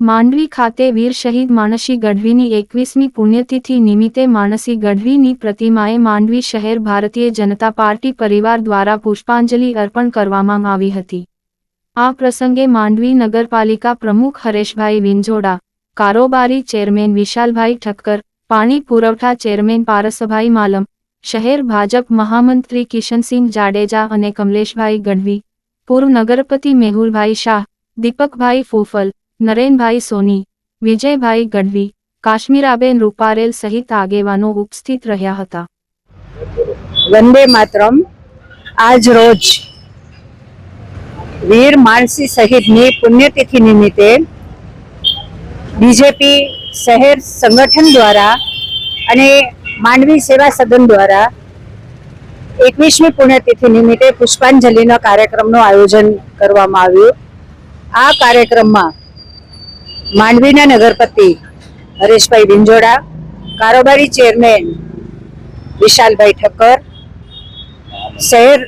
માંડવી ખાતે વીર શહીદ માનસી ગઢવીની એકવીસમી પુણ્યતિથિ નિમિત્તે માનસી ગઢવીની પ્રતિમાએ માંડવી શહેર ભારતીય જનતા પાર્ટી પરિવાર દ્વારા પુષ્પાંજલિ અર્પણ કરવામાં આવી હતી. આ પ્રસંગે માંડવી નગરપાલિકા પ્રમુખ હરેશભાઈ વિંજોડા, કારોબારી ચેરમેન વિશાલભાઈ ઠક્કર, પાણી પુરવઠા ચેરમેન પારસભાઈ માલમ, શહેર ભાજપ મહામંત્રી કિશનસિંહ જાડેજા અને કમલેશભાઈ ગઢવી, પૂર્વ નગરપતિ મેહુલભાઈ શાહ, દીપકભાઈ ફૂફલ નરેનભાઈ સોની, વિજયભાઈ ગઢવી, કાશ્મીરાબેન રૂપારેલ સહિત આગેવાનો ઉપસ્થિત રહ્યા હતા. વંદે માતરમ. આજ રોજ વીર માનસી સહિતની પુણ્યતિથિ નિમિત્તે બીજેપી શહેર સંગઠન દ્વારા અને માંડવી સેવા સદન દ્વારા એકવીસમી પુણ્યતિથિ નિમિત્તે પુષ્પાંજલિના કાર્યક્રમનું આયોજન કરવામાં આવ્યું. આ કાર્યક્રમમાં માંડવીના નગરપતિ હરેશભાઈ વિંજોડા, કારોબારી ચેરમેન વિશાલભાઈ ઠક્કર, શહેર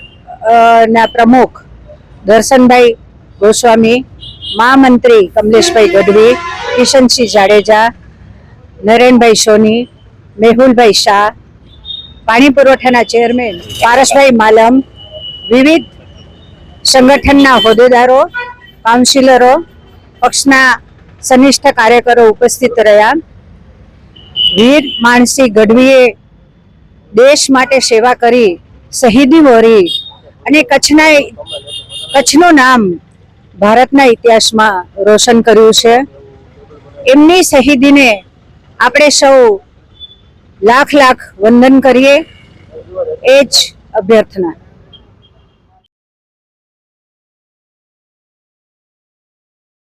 ના પ્રમુખ દર્શનભાઈ ગોસ્વામી મહામંત્રી કમલેશભાઈ ગઢવી, કિશનસિંહ જાડેજા, નરેનભાઈ સોની, મેહુલભાઈ શાહ, પાણી પુરવઠાના ચેરમેન પારસભાઈ માલમ, વિવિધ સંગઠનના હોદ્દેદારો, કાઉન્સિલરો, પક્ષના સનિષ્ઠ કાર્યકરો ઉપસ્થિત રહ્યા. વીર માણસી ગઢવીએ દેશ માટે સેવા કરી, શહીદી વોરી અને કચ્છના કચ્છનું નામ ભારતના ઇતિહાસમાં રોશન કર્યું છે. એમની શહીદીને આપણે સૌ લાખ લાખ વંદન કરીએ. એ જ અભ્યર્થના.